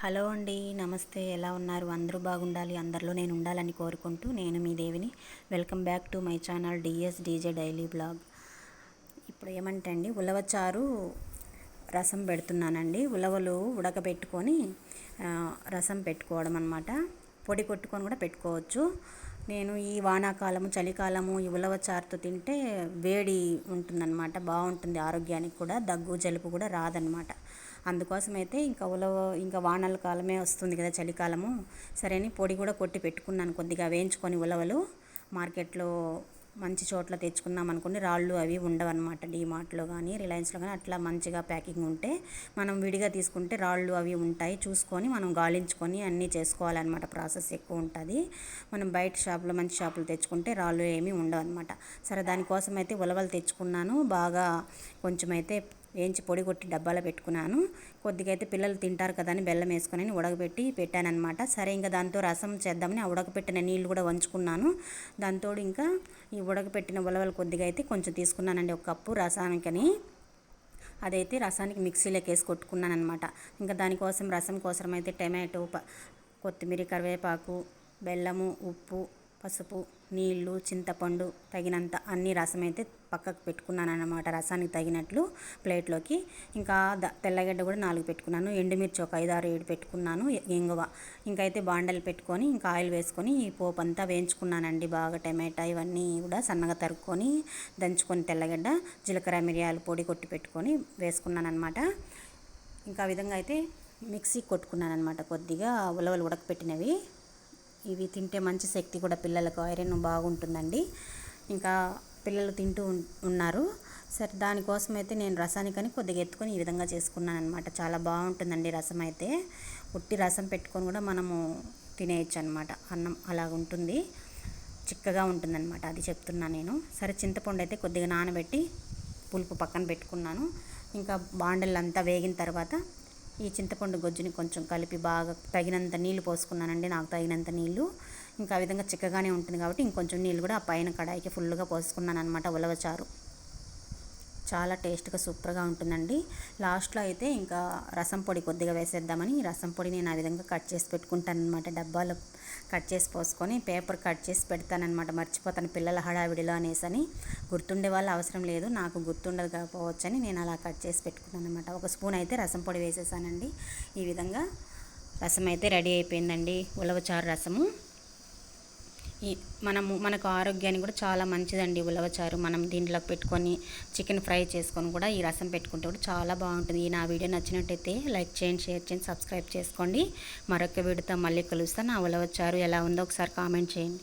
Hello అండి నమస్తే. ఎలా ఉన్నారు? అందరూ బాగుండాలి. అందరిలో నేను ఉండాలని కోరుకుంటూ నేను మీ దేవిని. Welcome back to my channel DS DJ daily blog. ఇప్పుడు ఏమంటే అండి ఉలవచారు రసం పెడుతున్నానండి. ఉలవలు ఉడకబెట్టుకొని రసం పెట్టుకోవడం అనమాట పొడి కొట్టుకొని కూడా పెట్టుకోవచ్చు. నేను ఈ వానాకాలము చలికాలము ఈ ఉలవచారుతో తింటే వేడి ఉంటుందన్నమాట బాగుంటుంది ఆరోగ్యానికి కూడా దగ్గు జలుబు కూడా రాదనమాట అందుకోసం అయితే ఇంకా ఉలవ ఇంకా వానల కాలమే వస్తుంది కదా చలికాలము. సరే అని పొడి కూడా కొట్టి పెట్టుకున్నాను కొద్దిగా వేయించుకొని ఉలవలు. మార్కెట్లో మంచి చోట్ల తెచ్చుకున్నాం అనుకోండి రాళ్ళు అవి ఉండవన్నమాట డీమార్ట్లో కానీ రిలయన్స్లో కానీ అట్లా మంచిగా ప్యాకింగ్ ఉంటే మనం విడిగా తీసుకుంటే రాళ్ళు అవి ఉంటాయి. చూసుకొని మనం గాలించుకొని అన్నీ చేసుకోవాలన్నమాట. ప్రాసెస్ ఎక్కువ ఉంటుంది. మనం బయట షాపులో మంచి షాపులు తెచ్చుకుంటే రాళ్ళు ఏమీ ఉండవు అనమాట సరే దానికోసం అయితే ఉలవలు తెచ్చుకున్నాను. బాగా కొంచెం అయితే వేయించి పొడి కొట్టి డబ్బాలో పెట్టుకున్నాను. కొద్దిగా అయితే పిల్లలు తింటారు కదా అని బెల్లం వేసుకొని ఉడకబెట్టి పెట్టానమాట సరే ఇంకా దాంతో రసం చేద్దామని ఆ ఉడకపెట్టిన నీళ్ళు కూడా వంచుకున్నాను. దాంతో ఇంకా ఈ ఉడకపెట్టిన ఉలవలు కొద్దిగా అయితే కొంచెం తీసుకున్నానండి ఒక కప్పు రసానికని. అదైతే రసానికి మిక్సీలోకి వేసి కొట్టుకున్నాను అనమాట ఇంకా దానికోసం రసం కోసం అయితే టమాటో కొత్తిమీర కరివేపాకు బెల్లము ఉప్పు పసుపు నీళ్ళు చింతపండు తగినంత అన్ని రసం అయితే పక్కకు పెట్టుకున్నాను అనమాట రసానికి తగినట్లు ప్లేట్లోకి. ఇంకా తెల్లగడ్డ కూడా నాలుగు పెట్టుకున్నాను. ఎండుమిర్చి ఒక ఐదు ఆరు ఏడు పెట్టుకున్నాను. ఇంగువ ఇంకైతే అయితే బాండలు పెట్టుకొని ఇంకా ఆయిల్ వేసుకొని ఈ పోపు అంతా వేయించుకున్నానండి బాగా. టమాటా ఇవన్నీ కూడా సన్నగా తరుక్కొని దంచుకొని తెల్లగడ్డ జీలకర్ర మిరియాలు పొడి కొట్టి పెట్టుకొని వేసుకున్నాను అనమాట ఇంకా విధంగా అయితే మిక్సీ కొట్టుకున్నాను అనమాట కొద్దిగా. ఉలవలు ఉడకపెట్టినవి. ఇవి తింటే మంచి శక్తి కూడా పిల్లలకు. ఐరన్ బాగుంటుందండి. ఇంకా పిల్లలు తింటూ ఉన్నారు. సరే దానికోసం అయితే నేను రసానికని కొద్దిగా ఎత్తుకొని ఈ విధంగా చేసుకున్నాను అనమాట చాలా బాగుంటుందండి రసం అయితే ఉట్టి రసం పెట్టుకొని కూడా మనము తినేయచ్చు అనమాట అన్నం అలాగ ఉంటుంది చిక్కగా ఉంటుందన్నమాట. అది చెప్తున్నాను నేను. సరే చింతపండు అయితే కొద్దిగా నానబెట్టి పులుపు పక్కన పెట్టుకున్నాను. ఇంకా బాండలంతా వేగిన తర్వాత ఈ చింతపండు గొజ్జుని కొంచెం కలిపి బాగా తగినంత నీళ్ళు పోసుకున్నానండి నాకు తగినంత నీళ్ళు. ఇంకా ఆ విధంగా చిక్కగానే ఉంటుంది కాబట్టి ఇంకొంచెం నీళ్ళు కూడా ఆ పైన కడాయికి ఫుల్గా పోసుకున్నాను అనమాట ఉలవచారు. చాలా టేస్ట్గా సూపర్గా ఉంటుందండి. లాస్ట్లో అయితే ఇంకా రసం పొడి కొద్దిగా వేసేద్దామని రసం పొడి నేను ఆ విధంగా కట్ చేసి పెట్టుకుంటాను అనమాట డబ్బాలో కట్ చేసి పోసుకొని పేపర్ కట్ చేసి పెడతానమాట మర్చిపోతాను పిల్లల హడావిడిలో అనేసి అని గుర్తుండే వాళ్ళు అవసరం లేదు. నాకు గుర్తుండదు కాకపోవచ్చని నేను అలా కట్ చేసి పెట్టుకున్నాను అనమాట ఒక స్పూన్ అయితే రసం పొడి వేసేసానండి. ఈ విధంగా రసం అయితే రెడీ అయిపోయిందండి. ఉలవచారు రసము. మనము మనకు ఆరోగ్యానికి కూడా చాలా మంచిదండి ఉలవచారు. మనం దీంట్లోకి పెట్టుకొని చికెన్ ఫ్రై చేసుకొని కూడా ఈ రసం పెట్టుకుంటే కూడా చాలా బాగుంటుంది. ఈ నా వీడియో నచ్చినట్టయితే లైక్ చేయండి షేర్ చేయండి సబ్స్క్రైబ్ చేసుకోండి. మరొక వీడియోతో మళ్ళీ కలుస్తాను. నా ఉలవచారు ఎలా ఉందో ఒకసారి కామెంట్ చేయండి.